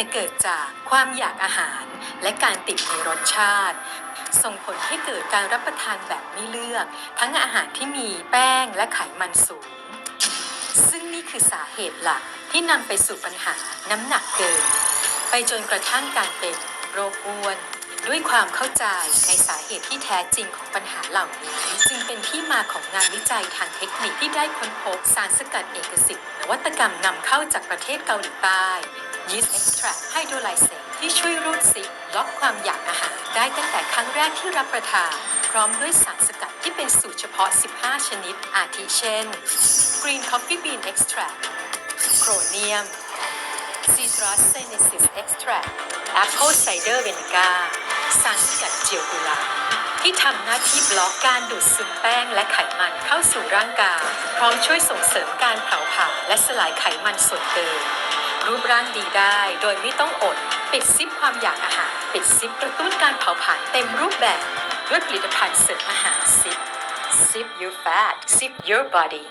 แต่เกิดจากความอยากอาหารและการติดในรสชาติ ส่งผลให้เกิดการรับประทานแบบไม่เลือก ทั้งอาหารที่มีแป้งและไขมันสูง ซึ่งนี่คือสาเหตุหลักที่นำไปสู่ปัญหาน้ำหนักเกิน ไปจนกระทั่งการเป็นโรคอ้วนด้วยความเข้าใจในสาเหตุที่แท้จริงของปัญหาเหล่านี้ จึงเป็นที่มาของงานวิจัยทางเทคนิคที่ได้ค้นพบสารสกัดเอกสิทธิ์นวัตกรรมนำเข้าจากประเทศเกาหลีใต้ Yeast Extract Hydrolyzate ที่ช่วยรูดซิปล็อกความอยากอาหาร ได้ตั้งแต่ครั้งแรกที่รับประทาน พร้อมด้วยสารสกัดที่เป็นสูตรเฉพาะ 15 ชนิด อาทิเช่น Green Coffee Bean Extract Chromium Citrus Senesis Extract Apple Cider Vinegar สารสกัดเจียวกุหลาบที่ทำหน้าที่บล็อกการดูดซึมแป้งและไขมันเข้าสู่ร่างกาย พร้อมช่วยส่งเสริมการเผาผลาญและสลายไขมันส่วนเกิน รูปร่างดีได้ โดยไม่ต้องอด ปิดซิปความอยากอาหาร ปิดซิปกระตุ้นการเผาผลาญเต็มรูปแบบ ด้วยผลิตภัณฑ์เสริมอาหารซิป Sip your fat, sip your body